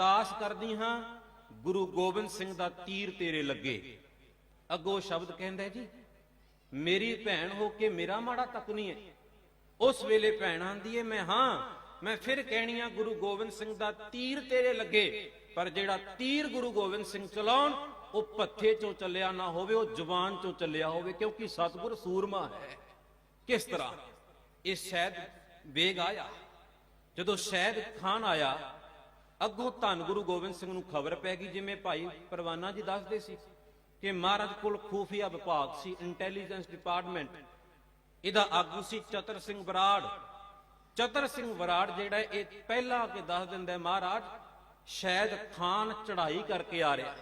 ਤਾਸ ਕਰਦੀ ਹਾਂ, ਗੁਰੂ ਗੋਬਿੰਦ ਸਿੰਘ ਦਾ ਤੀਰ ਤੇਰੇ ਲੱਗੇ। ਅੱਗੋਂ ਸ਼ਬਦ ਕਹਿੰਦਾ ਜੀ, ਮੇਰੀ ਭੈਣ ਹੋ ਕੇ ਮੇਰਾ ਮਾੜਾ ਤੱਕ ਨਹੀਂ ਹੈ। ਉਸ ਵੇਲੇ ਭੈਣ ਆਂਦੀ ਏ ਮੈਂ ਹਾਂ, ਮੈਂ ਫਿਰ ਕਹਿਣੀ ਆ, ਗੁਰੂ ਗੋਬਿੰਦ ਸਿੰਘ ਦਾ ਤੀਰ ਤੇਰੇ ਲੱਗੇ। ਪਰ ਜਿਹੜਾ ਤੀਰ ਗੁਰੂ ਗੋਬਿੰਦ ਸਿੰਘ ਚਲਾਉਣ, ਉਹ ਪੱਥੇ ਚੋਂ ਚੱਲਿਆ ਨਾ ਹੋਵੇ, ਉਹ ਜ਼ੁਬਾਨ ਚੋਂ ਚੱਲਿਆ ਹੋਵੇ, ਕਿਉਂਕਿ ਸਤਿਗੁਰ ਸੂਰਮਾ ਹੈ। ਕਿਸ ਤਰ੍ਹਾਂ? ਇਹ ਸ਼ਹਿਦ ਵੇਗ ਆਇਆ। ਜਦੋਂ ਸ਼ਹਿਦ ਖਾਨ ਆਇਆ ਅੱਗੋਂ ਧੰਨ ਗੁਰੂ ਗੋਬਿੰਦ ਸਿੰਘ ਨੂੰ ਖਬਰ ਪੈ ਗਈ ਜਿਵੇਂ ਭਾਈ ਪਰਵਾਨਾ ਜੀ ਦੱਸਦੇ ਸੀ ਕਿ ਮਹਾਰਾਜ ਕੋਲ ਖੂਫੀਆ ਵਿਭਾਗ ਸੀ ਇੰਟੈਲੀਜੈਂਸ ਡਿਪਾਰਟਮੈਂਟ ਇਹਦਾ ਆਗੂ ਸੀ ਚਤਰ ਸਿੰਘ ਬਰਾੜ ਚਤਰ ਸਿੰਘ ਬਰਾੜ ਜਿਹੜਾ ਇਹ ਪਹਿਲਾਂ ਕਿ ਦੱਸ ਦਿੰਦਾ ਮਹਾਰਾਜ, ਸ਼ਾਇਦ ਖਾਨ ਚੜ੍ਹਾਈ ਕਰਕੇ ਆ ਰਿਹਾ।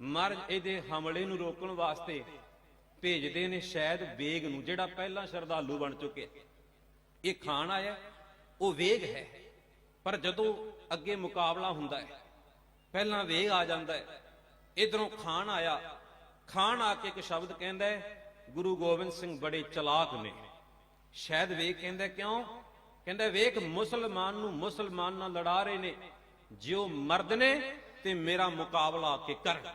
ਮਹਾਰਾਜ, ਇਹਦੇ ਹਮਲੇ ਨੂੰ ਰੋਕਣ ਵਾਸਤੇ ਭੇਜਦੇ ਨੇ ਸ਼ਾਇਦ ਵੇਗ ਨੂੰ, ਜਿਹੜਾ ਪਹਿਲਾਂ ਸ਼ਰਧਾਲੂ ਬਣ ਚੁੱਕਿਆ ਇਹ ਖਾਨ ਆਇਆ, ਉਹ ਵੇਗ ਹੈ। ਪਰ ਜਦੋਂ ਅੱਗੇ ਮੁਕਾਬਲਾ ਹੁੰਦਾ ਹੈ, ਪਹਿਲਾਂ ਵੇਗ ਆ ਜਾਂਦਾ ਹੈ, ਇਧਰੋਂ ਖਾਨ ਆਇਆ ਖਾਨ ਆ ਕੇ ਇੱਕ ਸ਼ਬਦ ਕਹਿੰਦਾ ਹੈ, ਗੁਰੂ ਗੋਬਿੰਦ ਸਿੰਘ ਬੜੇ ਚਲਾਕ ਨੇ। ਸ਼ਾਇਦ ਵੇਖ ਕਹਿੰਦਾ ਕਿਉਂ? ਕਹਿੰਦਾ ਵੇਖ, ਮੁਸਲਮਾਨ ਨੂੰ ਮੁਸਲਮਾਨ ਨਾਲ ਲੜਾ ਰਹੇ ਨੇ, ਜਿਉ ਮਰਦ ਨੇ ਤੇ ਮੇਰਾ ਮੁਕਾਬਲਾ ਆ ਕੇ ਕਰਨ।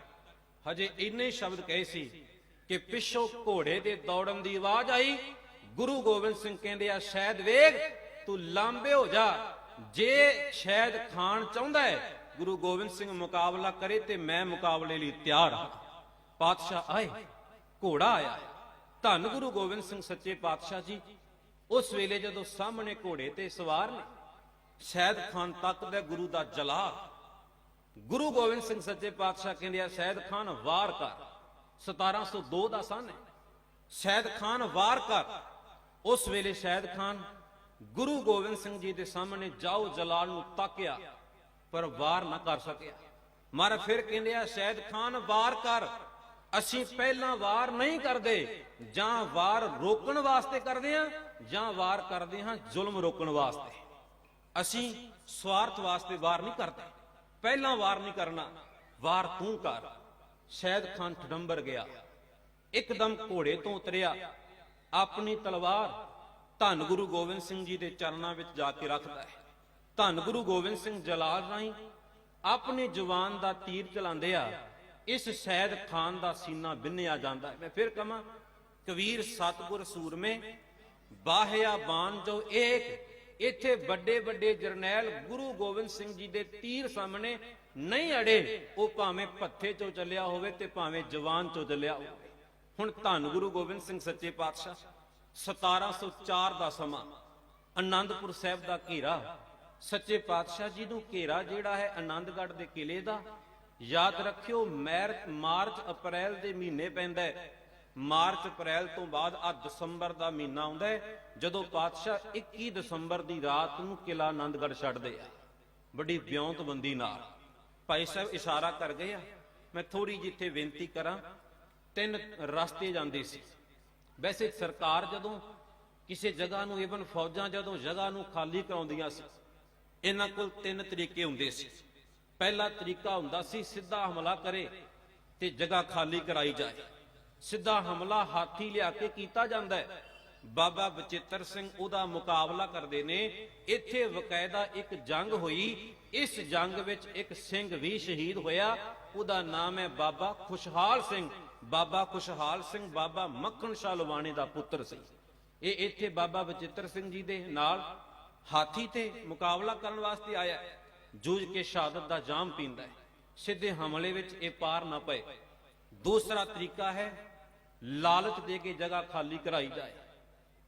ਹਜੇ ਇੰਨੇ ਸ਼ਬਦ ਕਹੇ ਸੀ ਕਿ ਪਿੱਛੋਂ ਘੋੜੇ ਦੇ ਦੌੜਨ ਦੀ ਆਵਾਜ਼ ਆਈ, ਗੁਰੂ ਗੋਬਿੰਦ ਸਿੰਘ ਕਹਿੰਦੇ ਆ, ਸ਼ਾਇਦ ਵੇਖ, ਤੂੰ ਲਾਂਬੇ ਹੋ ਜਾ। ਜੇ ਸ਼ਾਇਦ ਖਾਨ ਚਾਹੁੰਦਾ ਹੈ, ਗੁਰੂ ਗੋਬਿੰਦ ਸਿੰਘ ਮੁਕਾਬਲਾ ਕਰੇ ਤੇ ਮੈਂ ਮੁਕਾਬਲੇ ਲਈ ਤਿਆਰ ਹਾਂ। ਪਾਤਸ਼ਾਹ ਆਏ, ਘੋੜਾ ਆਇਆ। ਧੰਨ ਗੁਰੂ ਗੋਬਿੰਦ ਸਿੰਘ ਸੱਚੇ ਪਾਤਸ਼ਾਹ ਜੀ, ਉਸ ਵੇਲੇ ਜਦੋਂ ਸਾਹਮਣੇ ਘੋੜੇ ਤੇ ਸਵਾਰ ਨੇ, ਸ਼ਾਇਦ ਖਾਨ ਤੱਕਦਾ ਗੁਰੂ ਦਾ ਜਲਾ। ਗੁਰੂ ਗੋਬਿੰਦ ਸਿੰਘ ਸੱਚੇ ਪਾਤਸ਼ਾਹ ਕਹਿੰਦੇ ਆ, ਸ਼ਾਇਦ ਖਾਨ ਵਾਰ ਕਰ। 1702 ਦਾ ਸਨ। ਹੈ ਸ਼ਾਇਦ ਖਾਨ ਵਾਰ ਕਰ। ਉਸ ਵੇਲੇ ਸ਼ਾਇਦ ਖਾਨ ਗੁਰੂ ਗੋਬਿੰਦ ਸਿੰਘ ਜੀ ਦੇ ਸਾਹਮਣੇ ਜਾਓ ਜਲਾਲ ਨੂੰ ਤਾਕਿਆ, ਪਰ ਵਾਰ ਨਾ ਕਰ ਸਕਿਆ। ਮਰ ਫਿਰ ਕਹਿੰਦੇ ਆ ਸ਼ਾਇਦ ਖਾਨ, ਵਾਰ ਕਰ। ਅਸੀਂ ਪਹਿਲਾਂ ਵਾਰ ਨਹੀਂ ਕਰਦੇ, ਜਾਂ ਵਾਰ ਰੋਕਣ ਵਾਸਤੇ ਕਰਦੇ ਆ, ਜਾਂ ਵਾਰ ਕਰਦੇ ਹਾਂ ਜ਼ੁਲਮ ਰੋਕਣ ਵਾਸਤੇ। ਅਸੀਂ ਸਵਾਰਥ ਵਾਸਤੇ ਵਾਰ ਨਹੀਂ ਕਰਦੇ। ਪਹਿਲਾਂ ਵਾਰ ਨਹੀਂ ਕਰਨਾ, ਵਾਰ ਤੂੰ ਕਰ। ਸ਼ਾਇਦ ਖਾਨ ਠਡੰਬਰ ਗਿਆ। ਇੱਕਦਮ ਘੋੜੇ ਤੋਂ ਉਤਰਿਆ। ਆਪਣੀ ਤਲਵਾਰ ਧੰਨ ਗੁਰੂ ਗੋਬਿੰਦ ਸਿੰਘ ਜੀ ਦੇ ਚਰਨਾਂ ਵਿੱਚ ਜਾ ਕੇ ਰੱਖਦਾ ਹੈ। ਧੰਨ ਗੁਰੂ ਗੋਬਿੰਦ ਸਿੰਘ ਜਲਾਲ ਰਾਹੀਂ ਆਪਣੇ ਜਵਾਨ ਦਾ ਤੀਰ ਚਲਾਉਂਦੇ ਆ, ਇਸ ਸ਼ੈਦ ਖਾਨ ਦਾ ਸੀਨਾ ਬਿੰਨਿਆ ਜਾਂਦਾ ਹੈ। ਮੈਂ ਫਿਰ ਕਹਾਂ, ਕਬੀਰ ਸਤਗੁਰ ਸੂਰਮੇ, ਬਾਹਿਆ ਬਾਣ ਜੋ ਏਕ, ਇੱਥੇ ਵੱਡੇ ਵੱਡੇ ਜਰਨੈਲ ਗੁਰੂ ਗੋਬਿੰਦ ਸਿੰਘ ਜੀ ਦੇ ਤੀਰ ਸਾਹਮਣੇ ਨਹੀਂ ਅੜੇ, ਉਹ ਭਾਵੇਂ ਪੱਥੇ ਚੋਂ ਚੱਲਿਆ ਹੋਵੇ ਤੇ ਭਾਵੇਂ ਜਵਾਨ ਚੋਂ ਚੱਲਿਆ ਹੋਵੇ। ਹੁਣ ਧੰਨ ਗੁਰੂ ਗੋਬਿੰਦ ਸਿੰਘ ਸੱਚੇ ਪਾਤਸ਼ਾਹ। 1704 ਦਾ ਸਮਾਂ। ਆਨੰਦਪੁਰ ਸਾਹਿਬ ਦਾ ਘੇਰਾ। ਸੱਚੇ ਪਾਤਸ਼ਾਹ ਜੀ ਨੂੰ ਘੇਰਾ ਜਿਹੜਾ ਹੈ ਆਨੰਦਗੜ੍ਹ ਦੇ ਕਿਲੇ ਦਾ। ਯਾਦ ਰੱਖਿਓ, ਮੈਰ, ਮਾਰਚ, ਅਪ੍ਰੈਲ ਦੇ ਮਹੀਨੇ ਪੈਂਦਾ ਹੈ। ਮਾਰਚ, ਅਪ੍ਰੈਲ ਤੋਂ ਬਾਅਦ ਆ ਦਸੰਬਰ ਦਾ ਮਹੀਨਾ ਆਉਂਦਾ ਹੈ, ਜਦੋਂ ਪਾਤਸ਼ਾਹ 21 ਦਸੰਬਰ ਦੀ ਰਾਤ ਨੂੰ ਕਿਲਾ ਆਨੰਦਗੜ੍ਹ ਛੱਡਦੇ ਆ। ਬੜੀ ਵਿਉਂਤਬੰਦੀ ਨਾਲ। ਭਾਈ ਸਾਹਿਬ ਇਸ਼ਾਰਾ ਕਰ ਗਏ ਆ। ਮੈਂ ਥੋੜੀ ਜਿੱਥੇ ਬੇਨਤੀ ਕਰਾਂ, ਤਿੰਨ ਰਸਤੇ ਜਾਂਦੇ ਸੀ। ਵੈਸੇ ਸਰਕਾਰ ਜਦੋਂ ਕਿਸੇ ਜਗ੍ਹਾ ਨੂੰ ਇਵਨ ਫੌਜਾਂ ਜਦੋਂ ਜਗ੍ਹਾ ਨੂੰ ਖਾਲੀ ਕਰਾਉਂਦੀਆਂ ਸੀ, ਇਹਨਾਂ ਕੋਲ ਤਿੰਨ ਤਰੀਕੇ ਹੁੰਦੇ ਸੀ। ਪਹਿਲਾ ਤਰੀਕਾ ਹੁੰਦਾ ਸੀ, ਸਿੱਧਾ ਹਮਲਾ ਕਰੇ ਤੇ ਜਗ੍ਹਾ ਖਾਲੀ ਕਰਾਈ ਜਾਏ। ਸਿੱਧਾ ਹਮਲਾ ਹਾਥੀ ਲਿਆ ਕੇ ਕੀਤਾ ਜਾਂਦਾ ਹੈ। ਬਾਬਾ ਬਚਿੱਤਰ ਸਿੰਘ ਉਹਦਾ ਮੁਕਾਬਲਾ ਕਰਦੇ ਨੇ, ਇੱਥੇ ਵਕਾਇਦਾ ਇੱਕ ਜੰਗ ਹੋਈ, ਇਸ ਜੰਗ ਵਿੱਚ ਇੱਕ ਸਿੰਘ ਵੀ ਸ਼ਹੀਦ ਹੋਇਆ, ਉਹਦਾ ਨਾਮ ਹੈ ਬਾਬਾ ਖੁਸ਼ਹਾਲ ਸਿੰਘ। ਬਾਬਾ ਖੁਸ਼ਹਾਲ ਸਿੰਘ ਬਾਬਾ ਮੱਖਣ ਸ਼ਾਹ ਲਵਾਣੇ ਦਾ ਪੁੱਤਰ ਸੀ। ਇਹ ਇੱਥੇ ਬਾਬਾ ਬਚਿੱਤਰ ਸਿੰਘ ਜੀ ਦੇ ਨਾਲ ਹਾਥੀ ਤੇ ਮੁਕਾਬਲਾ ਕਰਨ ਵਾਸਤੇ ਆਇਆ ਜੂਝ ਕੇ ਸ਼ਹਾਦਤ ਦਾ ਜਾਮ ਪੀਂਦਾ ਹੈ। ਸਿੱਧੇ ਹਮਲੇ ਵਿੱਚ ਇਹ ਪਾਰ ਨਾ ਪਏ। ਦੂਸਰਾ ਤਰੀਕਾ ਹੈ, ਲਾਲਚ ਦੇ ਕੇ ਜਗ੍ਹਾ ਖਾਲੀ ਕਰਾਈ ਜਾਏ।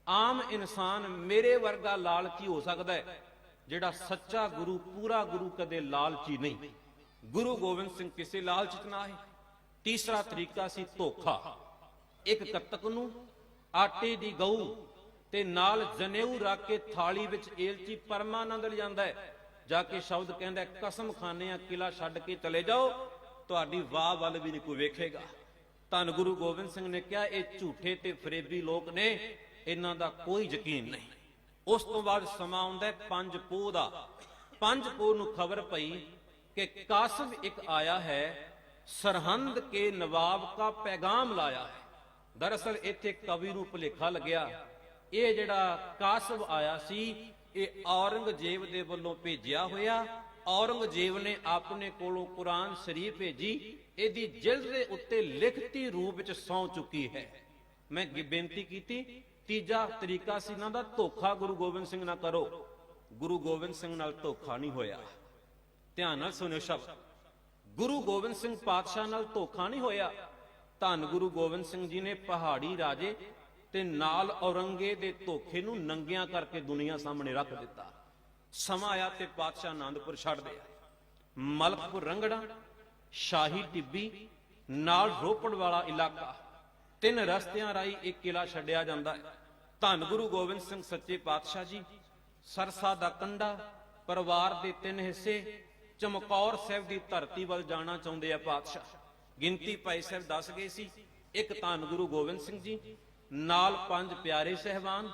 ਆਮ ਇਨਸਾਨ ਮੇਰੇ ਵਰਗਾ ਲਾਲਚੀ ਹੋ ਸਕਦਾ ਹੈ, ਜਿਹੜਾ ਸੱਚਾ ਗੁਰੂ, ਪੂਰਾ ਗੁਰੂ ਕਦੇ ਲਾਲਚੀ ਨਹੀਂ। ਗੁਰੂ ਗੋਬਿੰਦ ਸਿੰਘ ਕਿਸੇ ਲਾਲਚ ਨਾ ਹੈ ਤੀਸਰਾ ਤਰੀਕਾ ਸੀ ਧੋਖਾ। ਇੱਕ ਕੱਤਕ ਨੂੰ, ਆਟੇ ਦੀ ਗਊ, ਤੇ ਨਾਲ ਜਨੇਊ ਰੱਖ ਕੇ ਥਾਲੀ ਵਿੱਚ ਏਲਚੀ ਪਰਮਾਨੰਦ ਲਿਜਾਂਦਾ ਹੈ। ਜਾ ਕੇ ਸ਼ਬਦ ਕਹਿੰਦਾ ਕਸਮ ਖਾਣੇ ਆ ਕਿਲਾ ਛੱਡ ਕੇ ਚਲੇ ਜਾਓ, ਤੁਹਾਡੀ ਵਾਹ ਵੱਲ ਵੀ ਨਹੀਂ ਕੋਈ ਵੇਖੇਗਾ। ਧੰਨ ਗੁਰੂ ਗੋਬਿੰਦ ਸਿੰਘ ਨੇ ਕਿਹਾ, ਇਹ ਝੂਠੇ ਤੇ ਫਰੇਬੀ ਲੋਕ ਨੇ, ਇਹਨਾਂ ਦਾ ਕੋਈ ਯਕੀਨ ਨਹੀਂ। ਉਸ ਤੋਂ ਬਾਅਦ ਸਮਾਂ ਆਉਂਦਾ ਪੰਜ ਪੋਹ ਦਾ। ਪੰਜ ਪੋਹ ਨੂੰ ਖਬਰ ਪਈ ਕਿ ਕਾਸਮ ਇੱਕ ਆਇਆ ਹੈ ਸਰਹੰਦ ਕੇ ਨਵਾਬ ਕਾ ਪੈਗਾਮ ਲਾਇਆ ਹੈ। ਦਰਅਸਲ ਇੱਥੇ ਕਵੀ ਨੂੰ ਭੁਲੇਖਾ ਲੱਗਿਆ। ਇਹ ਜਿਹੜਾ ਕਾਸਬ ਆਇਆ ਸੀ, ਇਹ ਔਰੰਗਜ਼ੇਬ ਦੇ ਵੱਲੋਂ ਭੇਜਿਆ ਹੋਇਆ। ਔਰੰਗਜ਼ੇਬ ਨੇ ਆਪਣੇ ਕੋਲੋਂ ਕੁਰਾਨ ਸ਼ਰੀਫ ਭੇਜੀ। ਇਹਦੀ ਜਿਲਦ ਦੇ ਉੱਤੇ ਲਿਖਤੀ ਰੂਪ ਵਿੱਚ ਸੌ ਚੁੱਕੀ ਹੈ। ਮੈਂ ਬੇਨਤੀ ਕੀਤੀ, ਤੀਜਾ ਤਰੀਕਾ ਸੀ ਇਹਨਾਂ ਦਾ, ਧੋਖਾ ਗੁਰੂ ਗੋਬਿੰਦ ਸਿੰਘ ਨਾਲ ਕਰੋ। ਗੁਰੂ ਗੋਬਿੰਦ ਸਿੰਘ ਨਾਲ ਧੋਖਾ ਨਹੀਂ ਹੋਇਆ। ਧਿਆਨ ਨਾਲ ਸੁਣਿਓ ਸ਼ਬਦ। ਗੁਰੂ ਗੋਬਿੰਦ ਸਿੰਘ ਪਾਤਸ਼ਾਹ ਨਾਲ ਧੋਖਾ ਨਹੀਂ ਹੋਇਆ। ਧੰਨ ਗੁਰੂ ਗੋਬਿੰਦ ਸਿੰਘ ਜੀ ਨੇ ਪਹਾੜੀ ਰਾਜੇ ਤੇ ਨਾਲ ਔਰੰਗੇ ਦੇ ਧੋਖੇ ਨੂੰ ਨੰਗਿਆਂ ਕਰਕੇ ਦੁਨੀਆ ਸਾਹਮਣੇ ਰੱਖ ਦਿੱਤਾ। ਸਮਾਂ ਆਇਆ ਤੇ ਪਾਤਸ਼ਾਹ ਆਨੰਦਪੁਰ ਛੱਡ ਦੇ ਮਲਕਪੁਰ ਰੰਗੜਾ, ਸ਼ਾਹੀ ਟਿੱਬੀ, ਨਾਲ ਰੋਪੜ ਵਾਲਾ ਇਲਾਕਾ। ਤਿੰਨ ਰਸਤਿਆਂ ਰਾਹੀਂ ਇੱਕ ਕਿਲਾ ਛੱਡਿਆ ਜਾਂਦਾ ਹੈ। ਧੰਨ ਗੁਰੂ ਗੋਬਿੰਦ ਸਿੰਘ ਸੱਚੇ ਪਾਤਸ਼ਾਹ ਜੀ, ਸਰਸਾ ਦਾ ਕੰਡਾ, ਪਰਿਵਾਰ ਦੇ ਤਿੰਨ ਹਿੱਸੇ ਚਮਕੌਰ ਸਾਹਿਬ ਦੀ ਧਰਤੀ ਵੱਲ ਜਾਣਾ ਚਾਹੁੰਦੇ ਆ ਪਾਤਸ਼ਾਹ। ਗਿਣਤੀ ਭਾਈ ਸਾਹਿਬ ਦੱਸ ਗਏ ਸੀ। ਇੱਕ ਧੰਨ ਗੁਰੂ ਗੋਬਿੰਦ ਸਿੰਘ ਜੀ ਨਾਲ ਪੰਜ ਪਿਆਰੇ ਸਹਿਬਾਨ।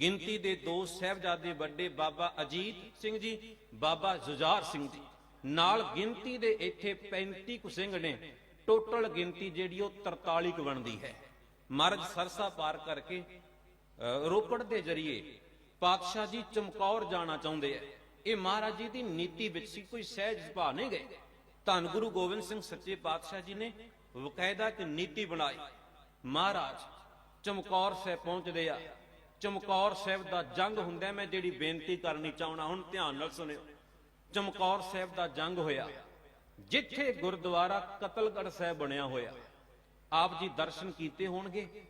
ਗਿਣਤੀ ਦੇ ਦੋ ਸਹਿਬਜ਼ਾਦੇ ਵੱਡੇ ਬਾਬਾ ਅਜੀਤ ਸਿੰਘ ਜੀ ਬਾਬਾ ਜੁਝਾਰ ਸਿੰਘ ਜੀ। ਨਾਲ ਗਿਣਤੀ ਦੇ ਇੱਥੇ 35 ਕੁ ਸਿੰਘ ਨੇ। ਟੋਟਲ ਗਿਣਤੀ ਜਿਹੜੀ ਉਹ 43 ਕੁ ਬਣਦੀ ਹੈ। ਮਰਜ ਸਰਸਾ ਪਾਰ ਕਰਕੇ ਅ, ਰੋਪੜ ਦੇ ਜਰੀਏ ਪਾਤਸ਼ਾਹ ਜੀ ਚਮਕੌਰ ਜਾਣਾ ਚਾਹੁੰਦੇ ਐ ਇਹ ਮਹਾਰਾਜ ਜੀ ਦੀ ਨੀਤੀ ਵਿੱਚ ਸੀ, ਕੋਈ ਸਹਿਜ ਸੁਭਾਅ ਨਹੀਂ ਗਏ। ਧੰਨ ਗੁਰੂ ਗੋਬਿੰਦ ਸਿੰਘ ਸੱਚੇ ਪਾਤਸ਼ਾਹ ਜੀ ਨੇ ਵਕਾਇਦਾ ਇੱਕ ਨੀਤੀ ਬਣਾਈ। ਮਹਾਰਾਜ, ਚਮਕੌਰ ਸਾਹਿਬ ਪਹੁੰਚਦੇ ਆ। ਚਮਕੌਰ ਸਾਹਿਬ ਦਾ ਜੰਗ ਹੁੰਦਾ ਮੈਂ ਜਿਹੜੀ ਬੇਨਤੀ ਕਰਨੀ ਚਾਹਣਾ ਹੁਣ ਧਿਆਨ ਨਾਲ ਸੁਣਿਓ। ਚਮਕੌਰ ਸਾਹਿਬ ਦਾ ਜੰਗ ਹੋਇਆ। ਜਿੱਥੇ ਗੁਰਦੁਆਰਾ ਕਤਲਗੜ ਸਾਹਿਬ ਬਣਿਆ ਹੋਇਆ। ਆਪ ਜੀ ਦਰਸ਼ਨ ਕੀਤੇ ਹੋਣਗੇ,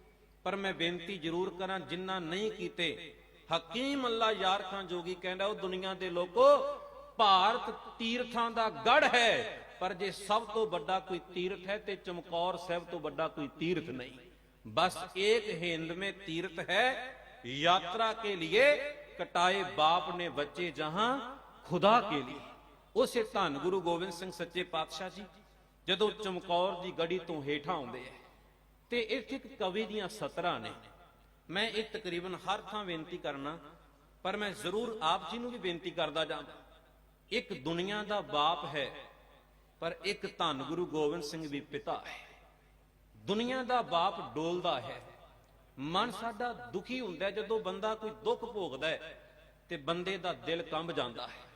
ਪਰ ਮੈਂ ਬੇਨਤੀ ਜ਼ਰੂਰ ਕਰਾਂ ਜਿਨ੍ਹਾਂ ਨਹੀਂ ਕੀਤੇ ਹਕੀਮ ਅੱਲਾ ਯਾਰ ਖਾਨ ਜੋਗੀ ਕਹਿੰਦਾ, ਉਹ ਦੁਨੀਆ ਦੇ ਲੋਕੋ, ਭਾਰਤ ਤੀਰਥਾਂ ਦਾ ਗੜ ਹੈ, ਪਰ ਜੇ ਸਭ ਤੋਂ ਵੱਡਾ ਕੋਈ ਤੀਰਥ ਹੈ ਤੇ ਚਮਕੌਰ ਸਾਹਿਬ ਤੋਂ ਵੱਡਾ ਕੋਈ ਤੀਰਥ ਨਹੀਂ। ਬਸ ਇੱਕ ਹਿੰਦ ਮੇ ਤੀਰਥ ਹੈ, ਯਾਤਰਾ ਕੇ ਲਈ ਕਟਾਏ ਬਾਪ ਨੇ ਬੱਚੇ ਜਹਾਂ, ਖੁਦਾ ਕੇ ਲਈ ਉਸੇ ਧੰਨ ਗੁਰੂ ਗੋਬਿੰਦ ਸਿੰਘ ਸੱਚੇ ਪਾਤਸ਼ਾਹ ਜੀ, ਜਦੋਂ ਚਮਕੌਰ ਦੀ ਗੜੀ ਤੋਂ ਹੇਠਾਂ ਆਉਂਦੇ ਐ ਤੇ ਇੱਥੇ ਕਵੀ ਦੀਆਂ ਸਤਰਾਂ ਨੇ ਮੈਂ ਇਹ ਤਕਰੀਬਨ ਹਰ ਥਾਂ ਬੇਨਤੀ ਕਰਨਾ, ਪਰ ਮੈਂ ਜ਼ਰੂਰ ਆਪ ਜੀ ਨੂੰ ਵੀ ਬੇਨਤੀ ਕਰਦਾ ਜਾਂ ਇੱਕ ਦੁਨੀਆ ਦਾ ਬਾਪ ਹੈ, ਪਰ ਇੱਕ ਧੰਨ ਗੁਰੂ ਗੋਬਿੰਦ ਸਿੰਘ ਵੀ ਪਿਤਾ ਹੈ। ਦੁਨੀਆ ਦਾ ਬਾਪ ਡੋਲਦਾ ਹੈ। ਮਨ ਸਾਡਾ ਦੁਖੀ ਹੁੰਦਾ ਜਦੋਂ ਬੰਦਾ ਕੋਈ ਦੁੱਖ ਭੋਗਦਾ ਹੈ ਤੇ ਬੰਦੇ ਦਾ ਦਿਲ ਕੰਬ ਜਾਂਦਾ ਹੈ।